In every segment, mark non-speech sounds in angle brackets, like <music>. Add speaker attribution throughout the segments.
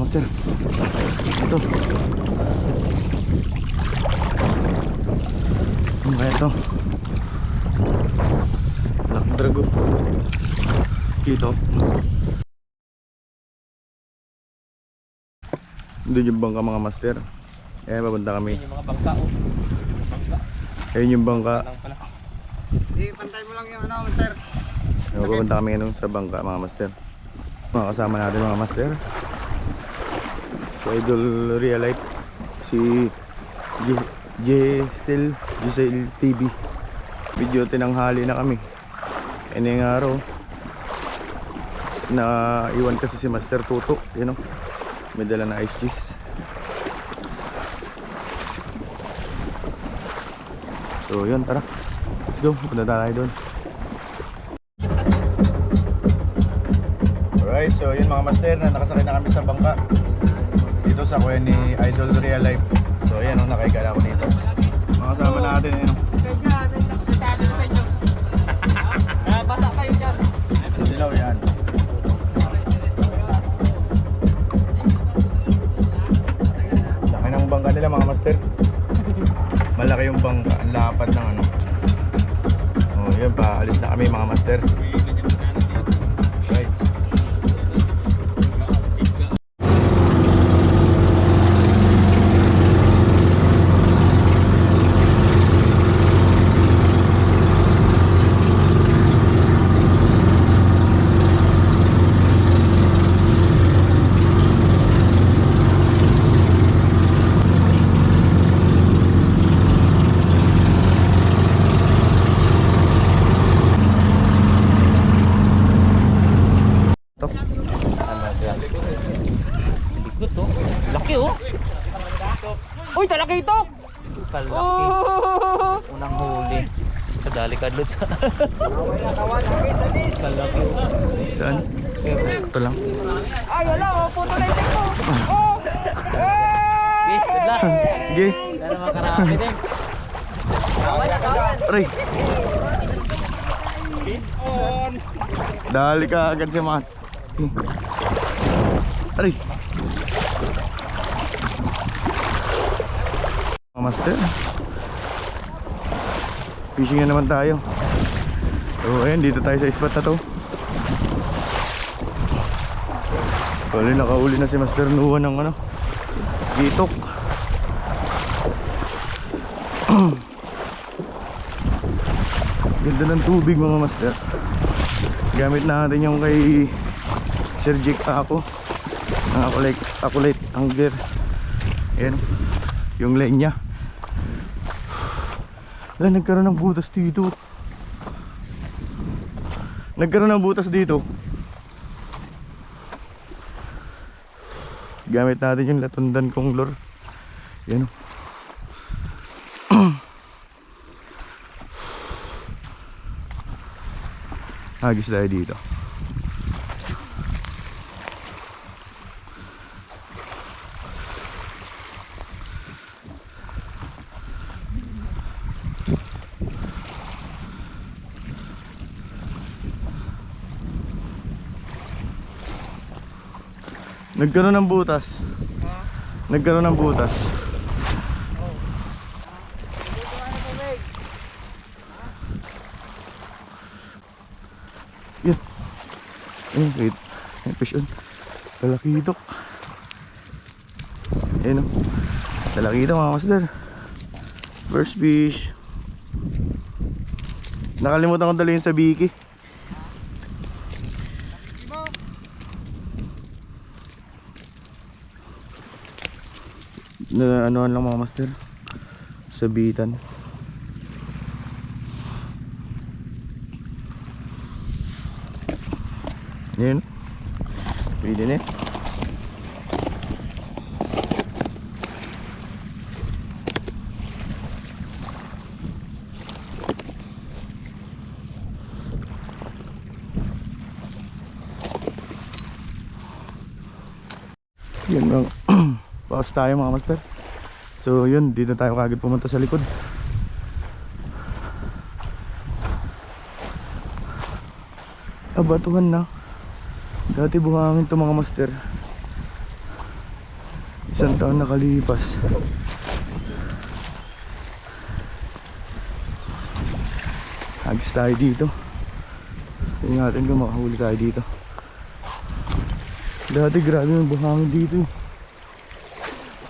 Speaker 1: mga master. Ito. Ano kaya ito? Black Drago. Dito. Doon yung bangka mga master. Eh, babanda kami.
Speaker 2: Yung mga bangka oh.
Speaker 1: Ayun yung bangka.
Speaker 3: Di, pantay mo lang yung ano, sir.
Speaker 1: Ayun, babanda kami ngayon sa bangka mga master. Mga kasama natin mga master. Si Idol Realite. Si Jesel Jesel TV. Video tinanghali na kami. Ano yung araw. Na iwan kasi si Master Tuto. Yun o. May dala na ice cheese. So yun, tara. Let's go. Punta tayo doon. Alright, so yun mga master na nakasakay na kami sa bangka. Sa kuya ni Idol Real Life. So ayan o, nakahiga na ako dito. Mga kasama natin yun.
Speaker 2: Kayo dyan, ay tapos sasabi na sa inyo. <laughs> Ah, basa kayo dyan.
Speaker 1: Silaw yan. Laki oh.
Speaker 2: Uy, talaki ito. Kalaki.
Speaker 1: Oh!
Speaker 2: Unang huli. Kadali ka doon sa... Kalaki.
Speaker 1: Saan? Ito lang.
Speaker 2: Ay, wala oh. Puto na itik ko. Oh! Eh! Good luck.
Speaker 1: Sige.
Speaker 2: Sana makarami din. Kawan na, kawan.
Speaker 1: Aray. Dali ka agad si Mas. Aray. Master. Fishing na naman tayo. So ayan, dito tayo sa spot na to. Tuloy nakauli na si Master Nuwa ng ano, gitok. <clears throat> Ganda ng tubig mga master. Gamit natin yung kay Sir Jake ako. Ang akulate, akulate angler. Ayan. Yung line niya. Wala, nagkaroon ng butas dito. Nagkaroon ng butas dito. Gamit natin yung latundan kong lure. Yan. oh. <clears throat> Hagis tayo dito. Nagkaroon ng butas. Nagkaroon ng butas. Yun. Ayun, wait. Ayun, fish on. Talakitok. Ayun o. Talakitok mga master. First fish. Nakalimutan ko dalhin sa biki. Na ano lang mga master. Sabitan. Yun. Pwede na eh. Yun lang. Pause tayo mga master. So yun, dito tayo kagad pumunta sa likod. Abatuhan na. Dati buhangin to mga master. Isang taon nakalipas. Agis tayo dito. Tingnan natin kung makahuli tayo dito. Dati grabe yung buhangin dito. eh.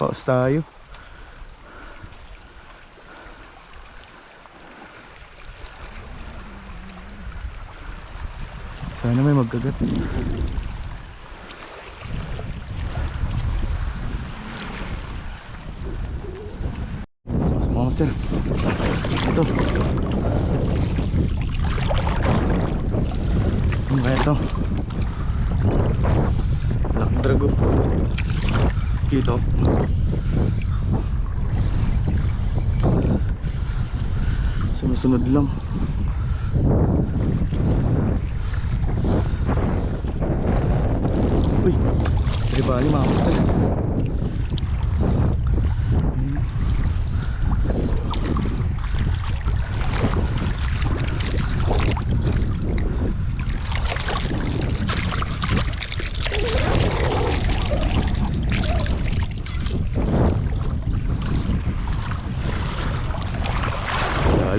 Speaker 1: Paus tayo. Sana may magkagat. Monster. Ito. Ano kaya ito? Black Drago. Dito. Sumusunod lang. Uy, di ba mga kapatid?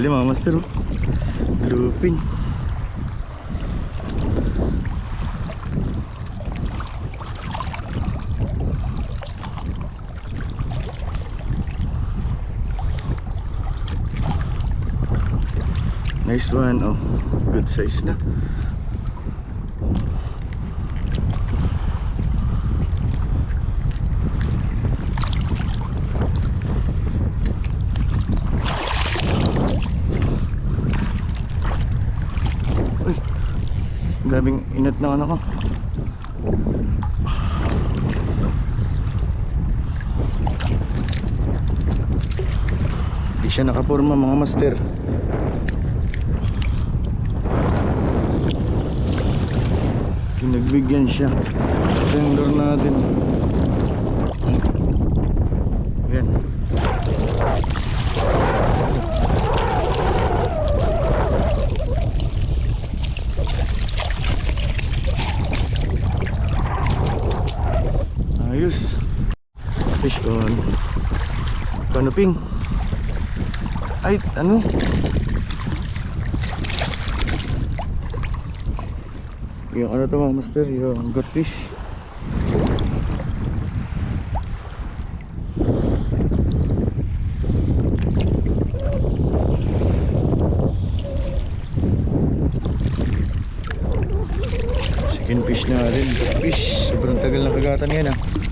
Speaker 1: Dali mga master oh. Looping Nice one. Oh Good size na Grabing inat na ano ko. Di siya nakapurma mga master. Pinagbigyan siya. Tender natin. Yan Ayos Fish on Kanuping Ay ano Yung ano to mga master, yung goldfish. Second fish na rin, goldfish. Sobrang tagal na kagatan yan ah.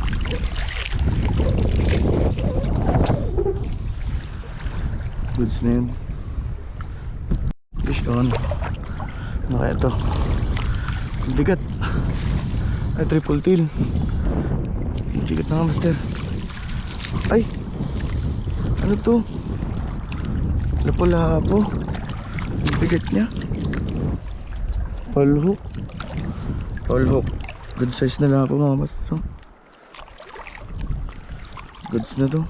Speaker 1: Goods na yun. Fish on. Ano to? Ang bigat. Ay, triple tail. Bigat na nga, master. Ay! Ano to? Lapo-lapo. Bigat niya. Palhook. Palhook. Good size na lapo, mga master. Goods na to.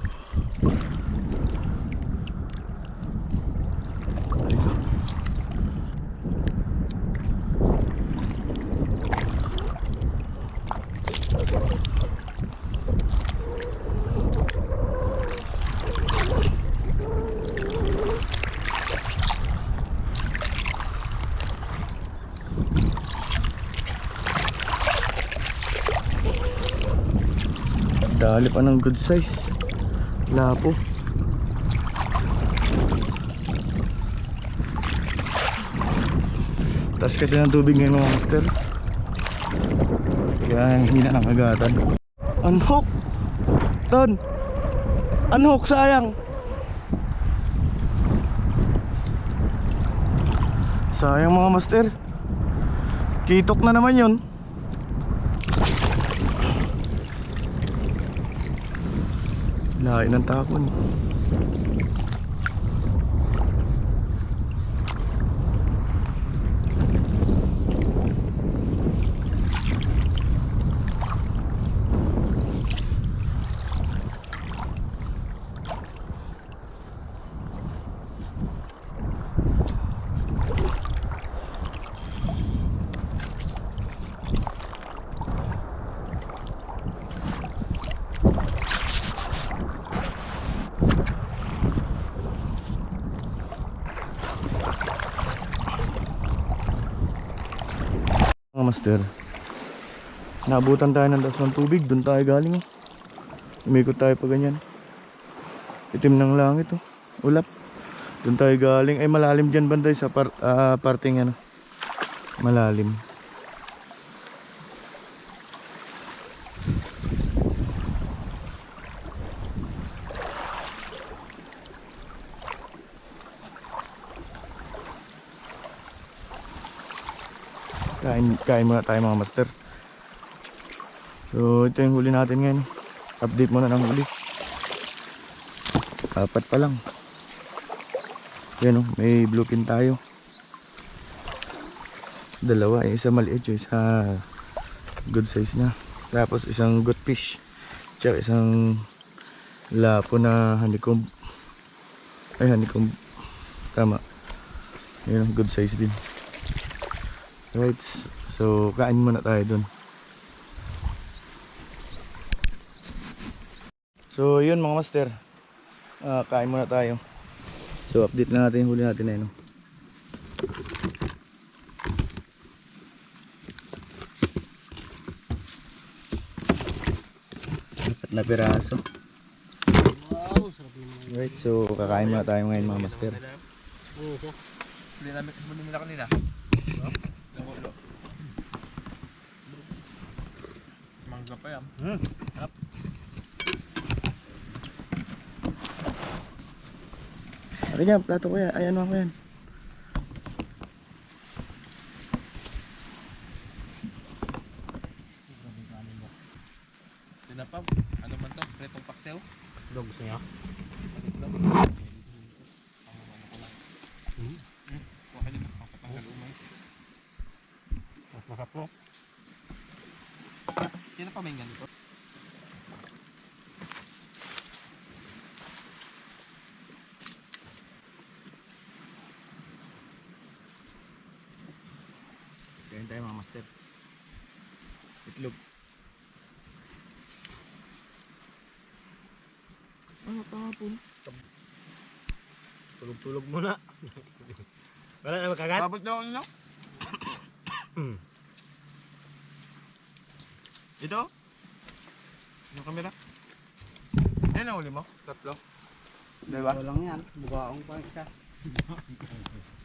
Speaker 1: Dali pa ng good size. Lapo. Taas kasi ng tubig ngayon mga master. Kaya hindi na nakagatan. Unhook! Ton! Unhook sayang! Sayang mga master. Kitok na naman yun. Lahi ng tapon. Master. Naabutan tayo ng das tubig. Doon tayo galing oh. Umikot tayo pa ganyan. Itim ng langit oh. Ulap. Doon tayo galing. Ay malalim dyan banday sa par ah, parting ano. Malalim. Kain, kain muna tayo mga master. So ito yung huli natin ngayon. Update muna ng huli. Apat pa lang. Yan o, may bluepin tayo. Dalawa, yung isa maliit yung isa good size na. Tapos isang good fish. Tsaka isang lapo na honeycomb. Ay honeycomb. Tama. Yan good size din. Right. So, kain muna tayo dun. So, yun mga master. Ah, kain muna tayo. So, update na natin yung huli natin na yun. oh. Apat na piraso. Right, so kakain muna tayo ngayon mga master.
Speaker 2: Oo, siya.
Speaker 3: Dinamit mo din nila kanina. Pa yan.
Speaker 2: Hmm.
Speaker 1: Ano yan, plato ko yan. Ay, ano ako yan?
Speaker 3: Tinapab. Ano man to? Pretong paksew?
Speaker 2: Dogs niya.
Speaker 3: Hmm? Wakil mo. Ang patanggal umay.
Speaker 2: Masarap po.
Speaker 3: Sino pa may ganito?
Speaker 1: Kain tayo mga master. Itlog. Ano kahapon?
Speaker 2: Tulog-tulog muna. <laughs> Wala na magkagat?
Speaker 3: Babot na ako nila.
Speaker 2: Hmm.
Speaker 3: Ito? Yung kamera? Yan ang huli mo? Tatlo? Diba?
Speaker 4: Walang yan. Bukaong pa isa. <laughs>